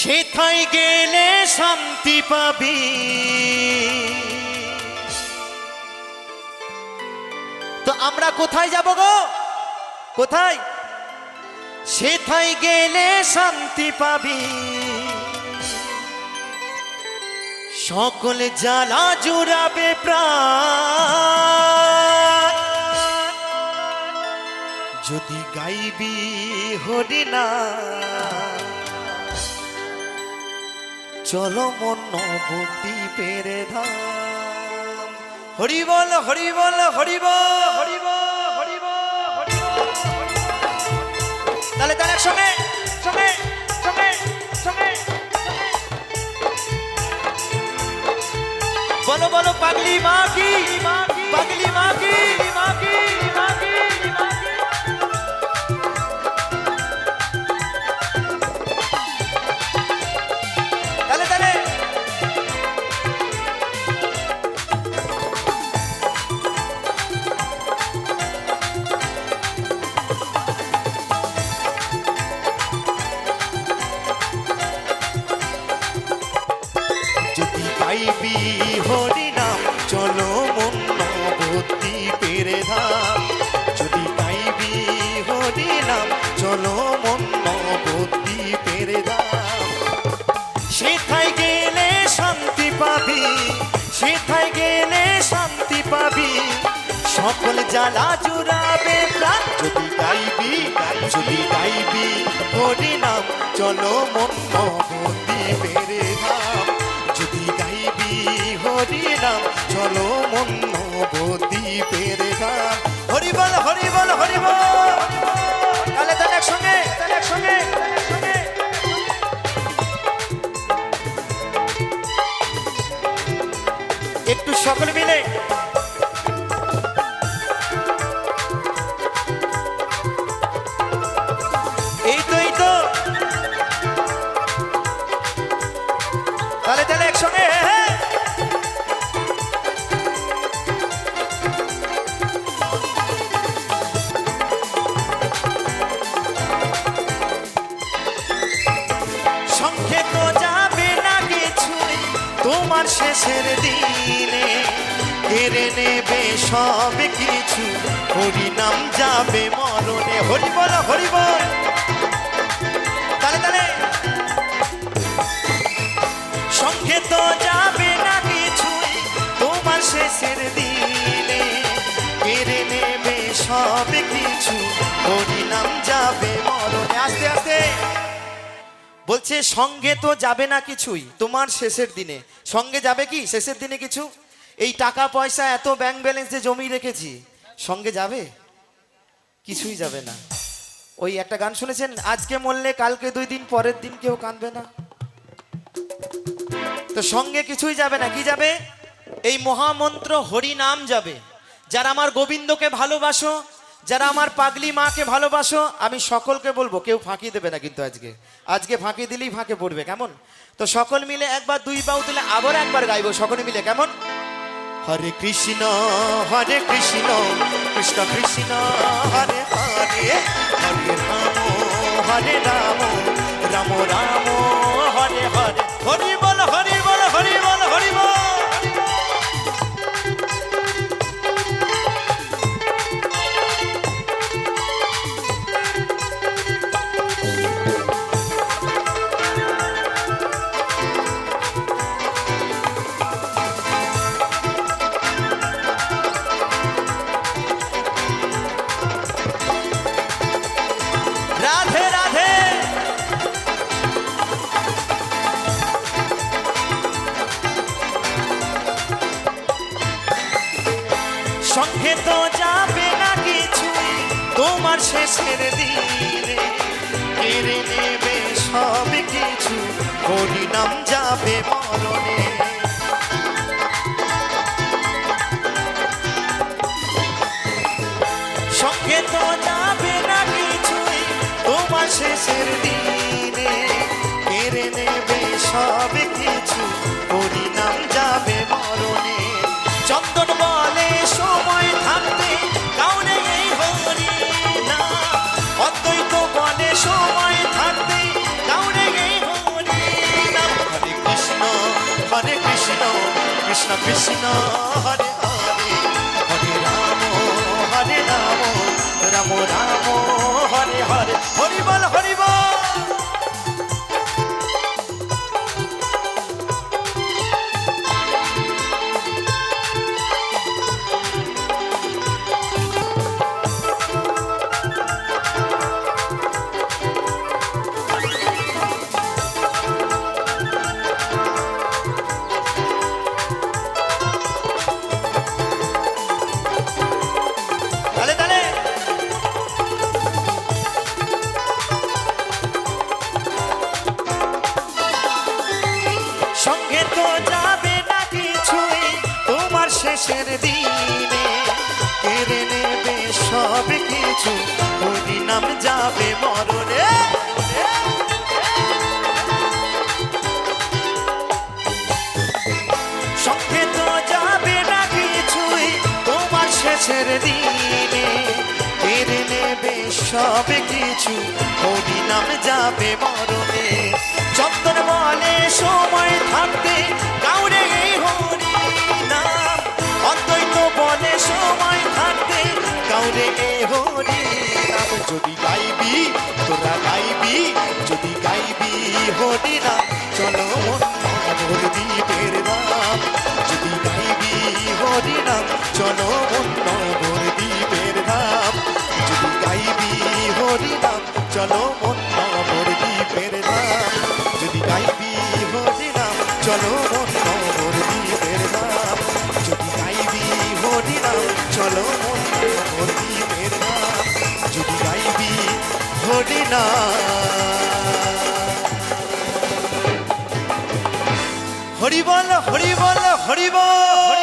সেথায় গেলে শান্তি পাবি। তো আমরা কোথায় যাব গো? কোথায়? সেথায় গেলে শান্তি পাবি। সকলে জ্বালা জুড়াবে প্রাণ। যদি গাইবি হরি না চলো মন বুদ্ধি পেরে ধাম হরি বল হরি বল হরি বল হরি বল হরি বল তাহলে তাহলে একসঙ্গে সঙ্গে সঙ্গে সঙ্গে বলো বলো, পাগলি মা কি? পাগলি পাইবি হরি নাম চলো মন নবতী পেরে ধাম যদি পাইবি হরি নাম চলো মন পেরে ধাম সেথায় গেলে শান্তি পাবি, সেথায় গেলে শান্তি পাবি। সকল জ্বালা জুড়াবে প্রাণ, যদি গাইবি যদি গাইবি হরি নাম চলো মন একটু সকলে মিলে তোমার শেষের দিনে কেড়ে নেবে সব কিছু। হরিনাম যাবে মরণে। হরি বল হরি বল। তালে তালে। সঙ্গে তো যাবে না তোমার শেষের দিনে কেড়ে নেবে সব কিছু। হরিনাম বলছে, সঙ্গে তো যাবে না কিছুই, তোমার শেষের দিনে। সঙ্গে যাবে কি? শেষের দিনে কিছু? এই টাকা পয়সা, এত ব্যাংক ব্যালেন্সে জমি রেখেছি। সঙ্গে যাবে? কিছুই যাবে না। ওই একটা গান শুনেছেন? আজকে মরলে কালকে দুই দিন পরের দিন কেউ কাঁদবে না। তো সঙ্গে কিছুই যাবে না, কি যাবে? এই মহামন্ত্র হরি নাম যাবে। যারা আমার গোবিন্দকে ভালোবাসো যারা আমার পাগলি মাকে ভালোবাসো, আমি সকলকে বলব, কেউ ফাঁকি দেবে না কিন্তু আজকে। আজকে ফাঁকি দিলেই ফাঁকে পড়বে, কেমন? তো সকল মিলে একবার দুই বাউ দিলে আবার একবার গাইবো, সকলে মিলে, কেমন? হরে কৃষ্ণ হরে কৃষ্ণ কৃষ্ণ কৃষ্ণ, হরে হরে হরে রাম হরে রাম রাম রাম, হরে হরে। তো যাবে না তোমার শেষের দিনে কেড়ে নেবে সব কিছু। হরিনাম যাবে মরণে। সঙ্গে তো যাবে না কিছুই। তোমার শেষের দিনে হরে হরি হরিবল হরি যাবে না কিছুই তোমার শেষের দিনে। কেড়ে নেবে সব কিছু নাম যাবে মরণে। সঙ্গে তো যাবে না কিছুই তোমার শেষের দিনে। কেড়ে নেবে সব কিছু ওই নাম যাবে মরণে। গাইবি, যদি গাইবি হরি নাম চলো মন ভোর দ্বীপের নাম। যদি গাইবি হরি নাম চলো মন ভোর দ্বীপের নাম। যদি গাইবি হরি নাম চলো মন ভোর দ্বীপের নাম। যদি গাইবি হরি নাম চলো হরি বল হরি বল হরি বল হরি বল